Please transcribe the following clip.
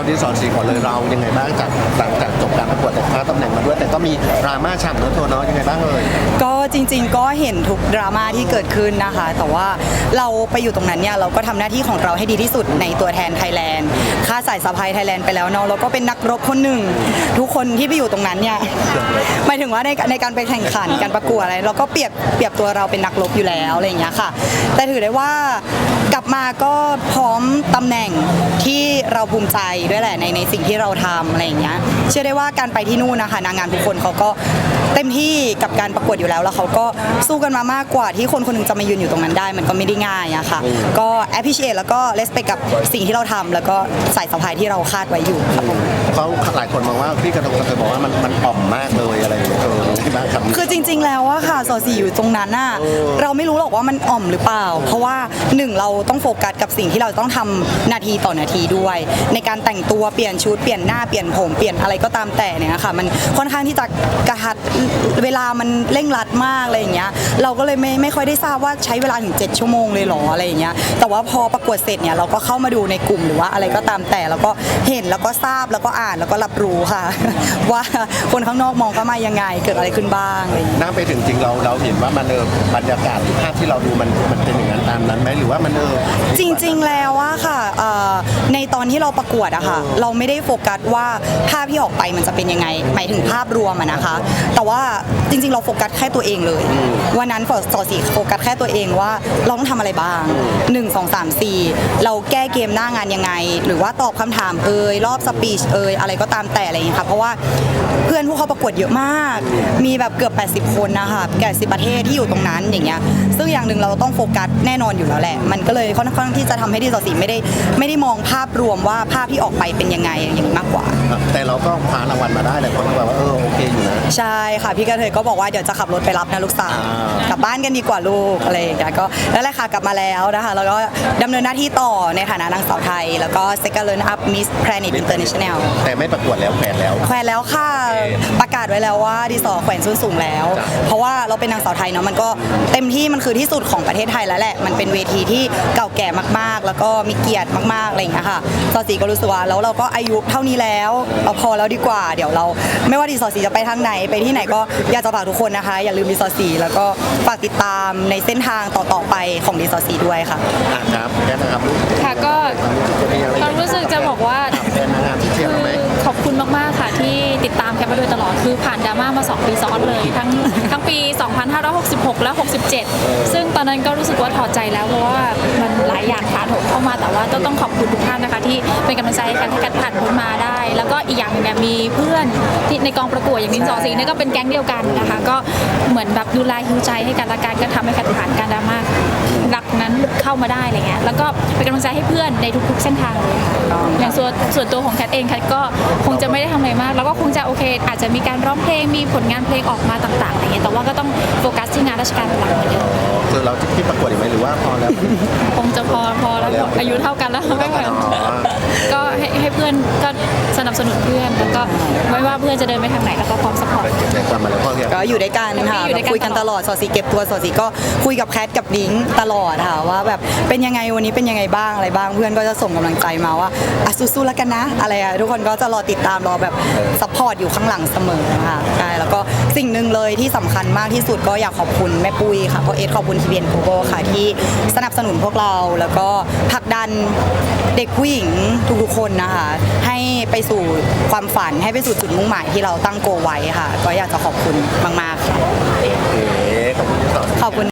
เอาที่สอนสีก่อนเลยเรายังไงบ้างจากหลังจากจบการประกวดแต่คว้าตำแหน่งมาด้วยแต่ก็มีดราม่าฉ่ำเนื้อะตัวเนาะยังไงบ้างเลยก็จริง ๆ ก็เห็นทุกดราม่าที่เกิดขึ้นนะคะ แต่ว่าเราไปอยู่ตรงนั้นเนี่ยเราก็ทำหน้าที่ของเราให้ดีที่สุดในตัวแทนไทยแลนด์ค่าสายสะพายไทยแลนด์ไปแล้วเนาะเราก็เป็นนักรบคนหนึ่ง ทุกคนที่ไปอยู่ตรงนั้นเนี่ยหมายถึงว่าในในการไปแข่งขันการประกวดอะไรเราก็เปรียบเปรียบตัวเราเป็นนักรบอยู่แล้วอะไรอย่างเงี้ยค่ะ แต่ถือได้ว่ากลับมาก็พร้อมตำแหน่งที่เราภูมิใจด้วยแหละในในสิ่งที่เราทำอะไรอย่างเงี้ยเชื่อได้ว่าการไปที่นู่นนะคะนางงามทุกคนเขาก็เต็มที่กับการประกวดอยู่แล้วแล้วเขาก็สู้กันมามากกว่าที่คนคนหนึงจะมายืนอยู่ตรงนั้นได้ มันก็ไม่ได้ง่ายอะค่ะ ก็ appreciate แล้วก็ respect กับสิ่งที่เราทำแล้วก็สายสะพายที่เราคาดไว้อยู่ครับผม เขาหลายคนมองว่าพี่กระทงกระเทยบอกว่ามันมันอ่อมมากเลยอะไรอย่างเงี้ยเออ ที่บ้านคำนี้คือจริง ๆ แล้วอะค่ะสอสีอยู่ตรงนั้นน่ะเราไม่รู้หรอกว่ามันอ่อมหรือเปล่า เพราะว่าหนึ่งเราต้องโฟกัสกับสิ่งที่เราต้องทำนาทีต่อนาทีด้วย ในการแต่งตัวเปลี่ยนชุดเปลี่ยนหน้าเปลี่ยนผมเปลี่ยนอะไรก็ตามแต่เนี่ยค่ะมันค่อนข้างที่จะกระทัดเวลามันเร่งรัดมากอะไรอย่างเงี้ยเราก็เลยไม่ไม่ค่อยได้ทราบว่าใช้เวลาถึง 7 ชั่วโมงเลยเหรออะไรอย่างเงี้ยแต่ว่าพอประกวดเสร็จเนี่ยเราก็เข้ามาดูในกลุ่มหรือว่าอะไรก็ตามแต่แล้วก็เห็นแล้วก็ทราบแล้วก็อ่านแล้วก็รับรู้ค่ะ ว่าคนข้างนอกมองเข้ามายังไงเกิดอะไรขึ้นบ้างอะไรอย่างเงี้ยน่าไปถึงจริงเราเราเห็นว่ามันเออบรรยากาศทุกภาพที่เราดูมันมันเป็นอย่างนั้นามนั้นไหมหรือว่ามันเออจริงๆแล้วว่าค่ะเอ่อในตอนที่เราประกวดอะค่ะเราไม่ได้โฟกัสว่าภาพที่ออกไปมันจะเป็นยังไงหมายถึงภาพรวมอะนะคะ แต่ว่าจริงๆ เราโฟกัสแค่ตัวเองเลยวันนั้นฟอสอสีโฟกัสแค่ตัวเองว่าเราต้องทำอะไรบ้าง 1 2 3 4 เราแก้เกมหน้างานยังไง หรือว่าตอบคำถามเอ่ยรอบสปีชเอ่ยอะไรก็ตามแต่อะไรอย่างเงี้ยค่ะเพราะว่าเพื่อนผู้เข้าประกวดเยอะมาก มีแบบเกือบ 80 คนนะคะแก่สิประเทศที่อยู่ตรงนั้นอย่างเงี้ยซึ่งอย่างหนึ่งเราต้องโฟกัสแน่นอนอยู่แล้วแหละ มันก็เลยค่อนข้างที่จะทำให้ดีต่อสีไม่ได้ไม่ได้มองภาพรวมว่าภาพที่ออกไปเป็นยังไงอย่างนี้มากกว่า แต่เราก็คว้ารางวัลมาได้แหละคนก็แบบว่าเออโอเค ใช่ค่ะพี่กระเทยก็บอกว่าเดี๋ยวจะขับรถไปรับนะลูกสาวอ่า กลับบ้านกันดีกว่าลูกอะไรอย่างเงี้ยก็แล้วแหละค่ะกลับมาแล้วนะคะ แล้วก็ดำเนินหน้าที่ต่อในฐานะนางสาวไทย แล้วก็ second run up Miss Planet International แต่ไม่ประกวดแล้วแขวนแล้ว แขวนแล้วค่ะประกาศไว้แล้วว่าดีสอแขวนส้นสูงแล้ว จ้ะ เพราะว่าเราเป็นนางสาวไทยเนาะมันก็เต็มที่มันคือที่สุดของประเทศไทยแล้วแหละ มันเป็นเวทีที่เก่าแก่มากๆ แล้วก็มีเกียรติมากๆอะไรอย่างเงี้ยค่ะสอสีก็รู้สึกว่าแล้วเราก็อายุเท่านี้แล้วเราพอแล้วดีกว่า เดี๋ยวเรา ไม่ว่าดีสอสีจะไปทางไหนไปที่ไหนก็อยากจะฝากทุกคนนะคะ อย่าลืมดีสอสีแล้วก็ฝากติดตามในเส้นทางต่อๆไปของดีสอสีด้วยค่ะอะครับแค่นะครับลูกค่ะก็ความรู้สึกจะบอกว่าแฟนนางงามที่เชียร์เราไหม ขอบคุณมาก ๆ ค่ะที่ติดตามแคปมาโดยตลอด คือผ่านดราม่ามา 2 ปีซ้อนเลย ทั้งทั้งปี 2566 และ 67ซึ่งต อนนั้นก็รู้สึกว่าถอดใจแล้วเพราะว่ามันหลายอย่างถาโถมเข้ามาแต่ว่าต้องขอบคุณทุกท่านนะคะ ที่เป็นกำลังใจให้กันให้กันผ่านพ้นมาได้ แล้วก็อีกอย่างหนึงเนี่ยมีเพื่อนที่ในกองประกวดอย่างมินซอซีเนี่ยก็เป็นแก๊งเดียวกันนะคะ ก็เหมือนแบบดูแลฮิวใจให้กันละกันก็ทำให้กันผ่านการดราม่าหลักนั้นเข้ามาได้อะไรเงี้ยแล้วก็เป็นกำลังใจให้เพื่อนในทุกๆเส้นทางเลยอย่างส่วนส่วนตัวของแคทเองแคทก็คงจะไม่ได้ทำอะไรมากแล้วก็คงจะโอเค อาจจะมีการร้องเพลงมีผลงานเพลงออกมาต่างๆอะไรเงี้ยแต่ว่าก็ต้องโฟกัสที่งานราชการเป็นหลักเหมือนเดิม เราที่ประกวดอีกไหมหรือว่าพอแล้ว คงจะพอพอแล้วอายุเท่ากันแล้วไม่ไหวอ๋อก็ให้ให้เพื่อนก็ สนับสนุนเพื่อน แล้วก็ไม่ว่าเพื่อนจะเดินไปทางไหนแล้วก็พร้อมสปอร์ตแจ้งความมาแล้วพ่อเรียกก็อยู่ด้วยกันค่ะอยู่ด้วยกัน คุยกันตลอดสอสีเก็บตัวสอสีก็คุยกับแคทกับนิ้งตลอดค่ะว่าแบบเป็นยังไงวันนี้เป็นยังไงบ้างอะไรบ้างเพื่อนก็จะส่งกำลังใจมาว่าอะสู้ๆแล้วกันนะ อะไรอะทุกคนก็จะรอติดตามรอแบบซัพพอร์ตอยู่ข้างหลังเสมอค่ะใช่แล้วก็สิ่งหนึ่งเลยที่สำคัญมากที่สุดก็อยากขอบคุณแม่ปุ้ยค่ะพ่อเอสขอบคุณทีเบียนโกโก้ค่ะที่สนับสนุนพวกเราแล้วก็ผลักดันเด็กผู้หญิงทุกๆคนนะคะให้ไปู่ความฝันให้ไปสู่จุดมุ่งหมายที่เราตั้งโกไว้ค่ะ ก็อยากจะขอบคุณมากๆค่ะขอบคุณ